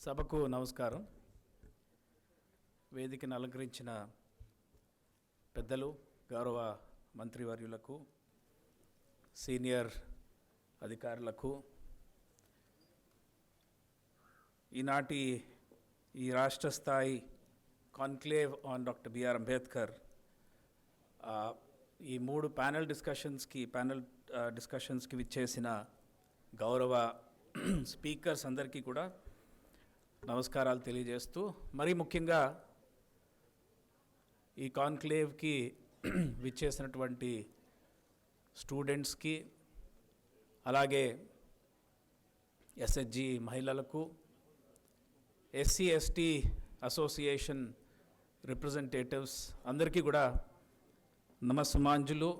సభకు నమస్కారం. వేదికను అలంకరించిన పెద్దలు గౌరవ మంత్రివర్యులకు సీనియర్ అధికారులకు ఈనాటి ఈ రాష్ట్ర స్థాయి conclave on doctor B R Ambedkar ఈ మూడు ప్యానెల్ డిస్కషన్స్కి ప్యానెల్ డిస్కషన్స్కి విచ్చేసిన గౌరవ స్పీకర్స్ అందరికీ కూడా నమస్కారాలు తెలియజేస్తూ మరీ ముఖ్యంగా ఈ కాన్క్లేవ్కి విచ్చేసినటువంటి స్టూడెంట్స్కి అలాగే ఎస్హెచ్జి మహిళలకు ఎస్సీ ఎస్టీ అసోసియేషన్ రిప్రజెంటేటివ్స్ అందరికీ కూడా నమస్సుమాంజులు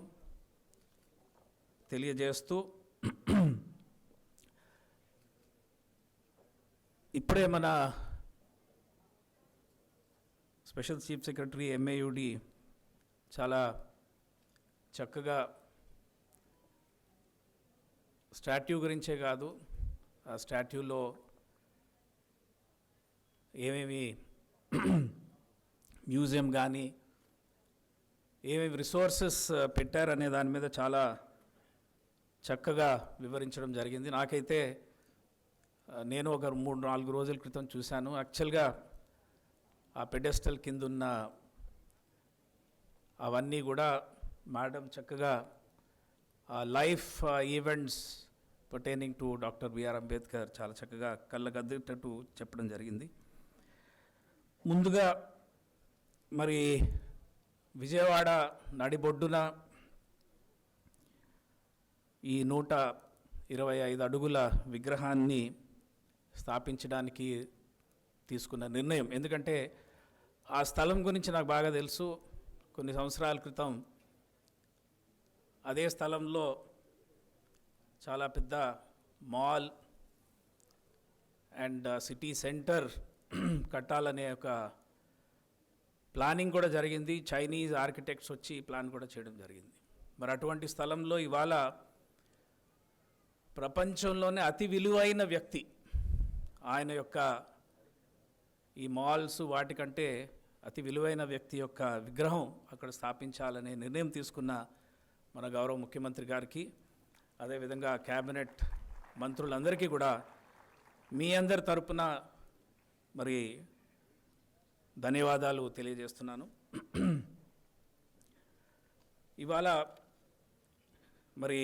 తెలియజేస్తూ ఇప్పుడే మన స్పెషల్ చీఫ్ సెక్రటరీ ఎంఏయుడి చాలా చక్కగా స్టాట్యూ గురించే కాదు ఆ స్టాట్యూలో ఏమేమి మ్యూజియం కానీ ఏమేమి రిసోర్సెస్ పెట్టారనే దాని మీద చాలా చక్కగా వివరించడం జరిగింది. నాకైతే నేను ఒక మూడు నాలుగు రోజుల క్రితం చూశాను. యాక్చువల్గా ఆ పెడెస్టల్ కింద ఉన్న అవన్నీ కూడా మేడం చక్కగా life events pertaining to doctor B R Ambedkar చాలా చక్కగా కళ్ళకద్దేటట్టు చెప్పడం జరిగింది. ముందుగా మరి విజయవాడ నడిబొడ్డున ఈ నూట ఇరవై ఐదు అడుగుల విగ్రహాన్ని స్థాపించడానికి తీసుకున్న నిర్ణయం. ఎందుకంటే ఆ స్థలం గురించి నాకు బాగా తెలుసు. కొన్ని సంవత్సరాల క్రితం అదే స్థలంలో చాలా పెద్ద మాల్ అండ్ సిటీ సెంటర్ కట్టాలనే ఒక ప్లానింగ్ కూడా జరిగింది. చైనీస్ ఆర్కిటెక్ట్స్ వచ్చి ప్లాన్ కూడా చేయడం జరిగింది. మరి అటువంటి స్థలంలో ఇవాళ ప్రపంచంలోనే అతి విలువైన వ్యక్తి ఆయన యొక్క ఈ మాల్స్ వాటికంటే అతి విలువైన వ్యక్తి యొక్క విగ్రహం అక్కడ స్థాపించాలనే నిర్ణయం తీసుకున్న మన గౌరవ ముఖ్యమంత్రి గారికి అదేవిధంగా క్యాబినెట్ మంత్రులందరికీ కూడా మీ అందరి తరపున మరి ధన్యవాదాలు తెలియజేస్తున్నాను. ఇవాళ మరి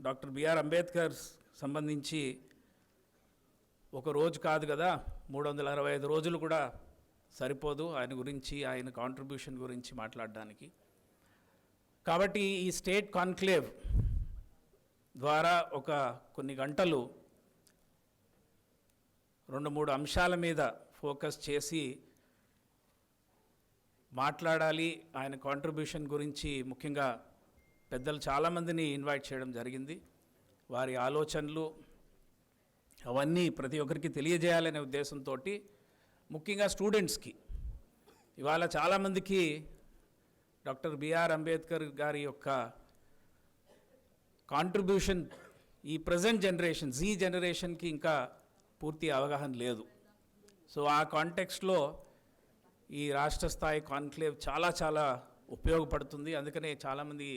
డాక్టర్ బిఆర్ అంబేద్కర్ సంబంధించి ఒక రోజు కాదు కదా మూడు వందల అరవై ఐదు రోజులు కూడా సరిపోదు ఆయన గురించి ఆయన కాంట్రిబ్యూషన్ గురించి మాట్లాడడానికి. కాబట్టి ఈ స్టేట్ కాన్క్లేవ్ ద్వారా ఒక కొన్ని గంటలు రెండు మూడు అంశాల మీద ఫోకస్ చేసి మాట్లాడాలి. ఆయన కాంట్రిబ్యూషన్ గురించి ముఖ్యంగా పెద్దలు చాలామందిని ఇన్వైట్ చేయడం జరిగింది. వారి ఆలోచనలు అవన్నీ ప్రతి ఒక్కరికి తెలియజేయాలనే ఉద్దేశంతో ముఖ్యంగా స్టూడెంట్స్కి ఇవాళ చాలామందికి డాక్టర్ బిఆర్ అంబేద్కర్ గారి యొక్క కాంట్రిబ్యూషన్ ఈ ప్రజెంట్ జనరేషన్ జీ జనరేషన్కి ఇంకా పూర్తి అవగాహన లేదు. సో ఆ కాంటెక్స్ట్లో ఈ రాష్ట్ర స్థాయి కాన్క్లేవ్ చాలా చాలా ఉపయోగపడుతుంది. అందుకనే చాలామంది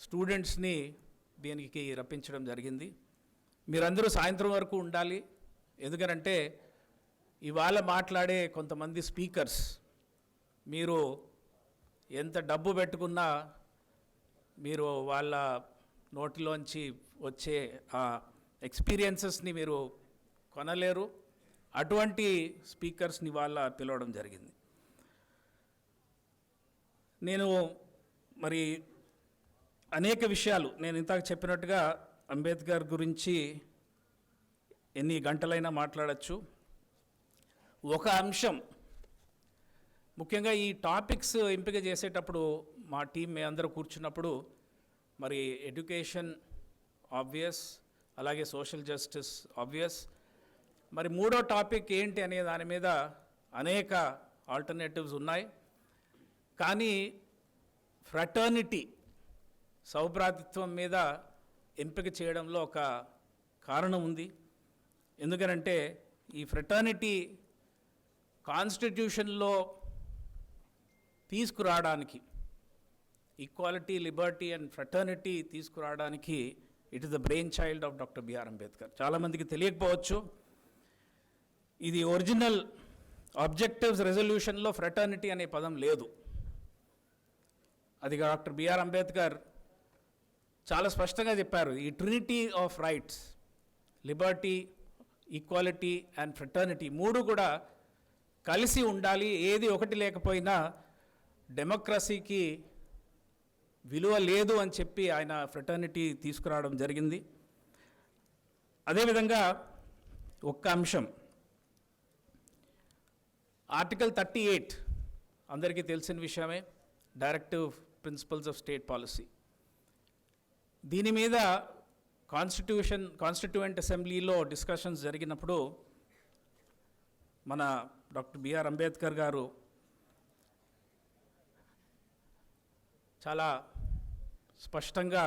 స్టూడెంట్స్ని దీనికి రప్పించడం జరిగింది. మీరందరూ సాయంత్రం వరకు ఉండాలి. ఎందుకనంటే ఇవాళ మాట్లాడే కొంతమంది స్పీకర్స్ మీరు ఎంత డబ్బు పెట్టుకున్నా మీరు వాళ్ళ నోటిలోంచి వచ్చే ఆ ఎక్స్పీరియన్సెస్ని మీరు కొనలేరు. అటువంటి స్పీకర్స్ని వాళ్ళ పిలవడం జరిగింది. నేను మరి అనేక విషయాలు నేను ఇంతకు చెప్పినట్టుగా అంబేద్కర్ గురించి ఎన్ని గంటలైనా మాట్లాడచ్చు. ఒక అంశం ముఖ్యంగా ఈ టాపిక్స్ ఎంపిక చేసేటప్పుడు మా టీం మేమందరూ కూర్చున్నప్పుడు మరి ఎడ్యుకేషన్ ఆబ్వియస్ అలాగే సోషల్ జస్టిస్ ఆబ్వియస్ మరి మూడో టాపిక్ ఏంటి అనే దాని మీద అనేక ఆల్టర్నేటివ్స్ ఉన్నాయి. కానీ ఫ్రటర్నిటీ సౌభ్రాతృత్వం మీద ఎంపిక చేయడంలో ఒక కారణం ఉంది. ఎందుకనంటే ఈ ఫ్రెటర్నిటీ కాన్స్టిట్యూషన్లో తీసుకురావడానికి ఈక్వాలిటీ లిబర్టీ అండ్ ఫ్రెటర్నిటీ తీసుకురావడానికి it is the brain child of doctor B R Ambedkar. చాలామందికి తెలియకపోవచ్చు. ఇది ఒరిజినల్ ఆబ్జెక్టివ్స్ రెజల్యూషన్లో ఫ్రెటర్నిటీ అనే పదం లేదు. అది డాక్టర్ బిఆర్ అంబేద్కర్ చాలా స్పష్టంగా చెప్పారు. ఈ trinity of rights liberty equality and fraternity మూడు కూడా కలిసి ఉండాలి. ఏది ఒకటి లేకపోయినా డెమోక్రసీకి విలువ లేదు అని చెప్పి ఆయన ఫ్రెటర్నిటీ తీసుకురావడం జరిగింది. అదేవిధంగా ఒక్క అంశం. ఆర్టికల్ థర్టీ ఎయిట్ అందరికీ తెలిసిన విషయమే. Directive principles of state policy దీని మీద కాన్స్టిట్యూషన్ కాన్స్టిట్యూయెంట్ అసెంబ్లీలో డిస్కషన్స్ జరిగినప్పుడు మన డాక్టర్ బిఆర్ అంబేద్కర్ గారు చాలా స్పష్టంగా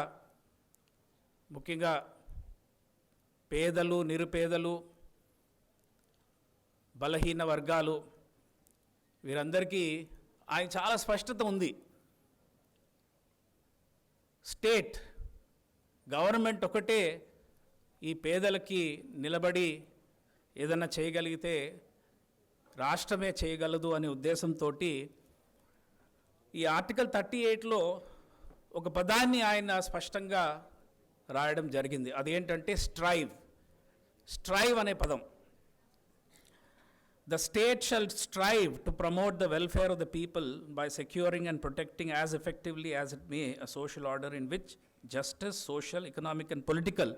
ముఖ్యంగా పేదలు నిరుపేదలు బలహీన వర్గాలు వీరందరికీ ఆయన చాలా స్పష్టత ఉంది. స్టేట్ గవర్నమెంట్ ఒకటే ఈ పేదలకి నిలబడి ఏదన్నా చేయగలిగితే రాష్ట్రమే చేయగలదు అనే ఉద్దేశంతో ఈ ఆర్టికల్ థర్టీ ఎయిట్లో ఒక పదాన్ని ఆయన స్పష్టంగా రాయడం జరిగింది. అదేంటంటే స్ట్రైవ్. స్ట్రైవ్ అనే పదం. The state shall strive to promote the welfare of the people by securing and protecting as effectively as it may a social order in which justice, social, economic, and political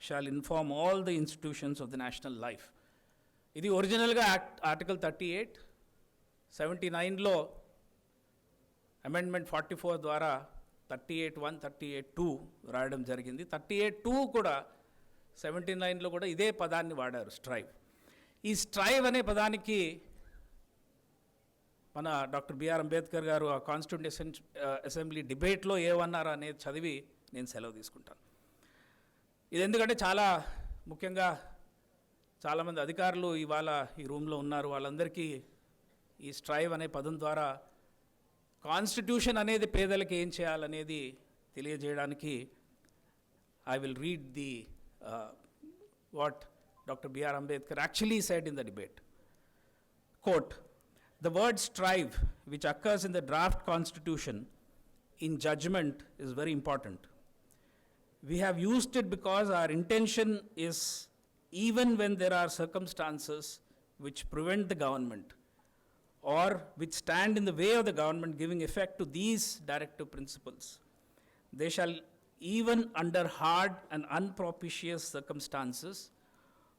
shall inform all the institutions of the national life. ఇది ఒరిజినల్గా act article thirty eight seventy నైన్లో amendment forty four ద్వారా thirty eight one thirty eight two రాయడం జరిగింది thirty eight two కూడా seventy నైన్లో కూడా ఇదే పదాన్ని వాడారు స్ట్రైవ్ ఈ స్ట్రైవ్ అనే పదానికి మన డాక్టర్ బిఆర్ అంబేద్కర్ గారు ఆ కాన్స్టిట్యూషన్ అసెంబ్లీ డిబేట్లో ఏమన్నారు అనేది చదివి నేను సెలవు తీసుకుంటాను. ఇది ఎందుకంటే చాలా ముఖ్యంగా చాలామంది అధికారులు ఇవాళ ఈ రూమ్లో ఉన్నారు. వాళ్ళందరికీ ఈ స్ట్రైవ్ అనే పదం ద్వారా కాన్స్టిట్యూషన్ అనేది పేదలకు ఏం చేయాలనేది తెలియజేయడానికి I will read the what doctor B R Ambedkar actually said in the debate quote "The word strive, which occurs in the draft constitution in judgment, is very important. We have used it because our intention is even when there are circumstances which prevent the government or which stand in the way of the government giving effect to these directive principles, they shall, even under hard and unpropitious circumstances,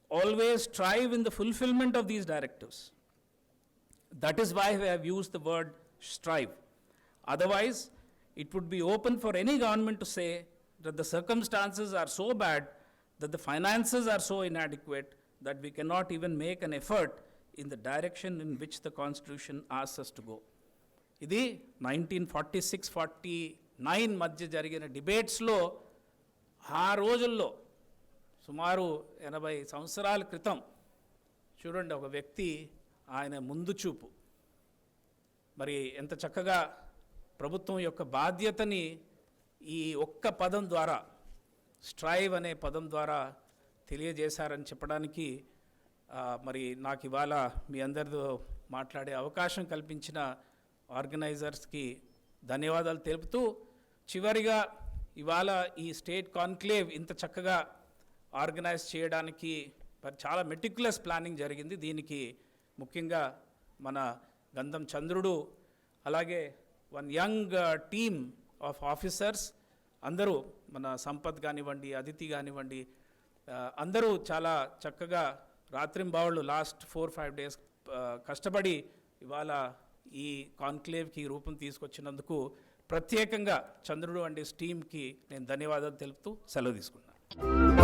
always strive in the fulfillment of these directives. That is why we have used the word strive. Otherwise, it would be open for any government to say that the circumstances are so bad, that the finances are so inadequate, that we cannot even make an effort in the direction in which the Constitution asks us to go. ఇది nineteen forty six forty nine మధ్య జరిగిన డిబేట్స్లో ఆ రోజుల్లో సుమారు ఎనభై సంవత్సరాల క్రితం చూడండి ఒక వ్యక్తి ఆయన ముందు చూపు. మరి ఎంత చక్కగా ప్రభుత్వం యొక్క బాధ్యతని ఈ ఒక్క పదం ద్వారా స్ట్రైవ్ అనే పదం ద్వారా తెలియజేశారని చెప్పడానికి మరి నాకు ఇవాళ మీ అందరితో మాట్లాడే అవకాశం కల్పించిన ఆర్గనైజర్స్కి ధన్యవాదాలు తెలుపుతూ చివరిగా ఇవాళ ఈ స్టేట్ కాన్క్లేవ్ ఇంత చక్కగా ఆర్గనైజ్ చేయడానికి మరి చాలా మెటిక్యులస్ ప్లానింగ్ జరిగింది. దీనికి ముఖ్యంగా మన గంధం చంద్రుడు అలాగే one young team of officers అందరూ మన సంపత్ కానివ్వండి అదితి కానివ్వండి అందరూ చాలా చక్కగా రాత్రింబావుళ్ళు లాస్ట్ ఫోర్ ఫైవ్ డేస్ కష్టపడి ఇవాళ ఈ కాన్క్లేవ్కి రూపం తీసుకొచ్చినందుకు ప్రత్యేకంగా చంద్రుడు అండ్ టీమ్కి నేను ధన్యవాదాలు తెలుపుతూ సెలవు తీసుకున్నాను.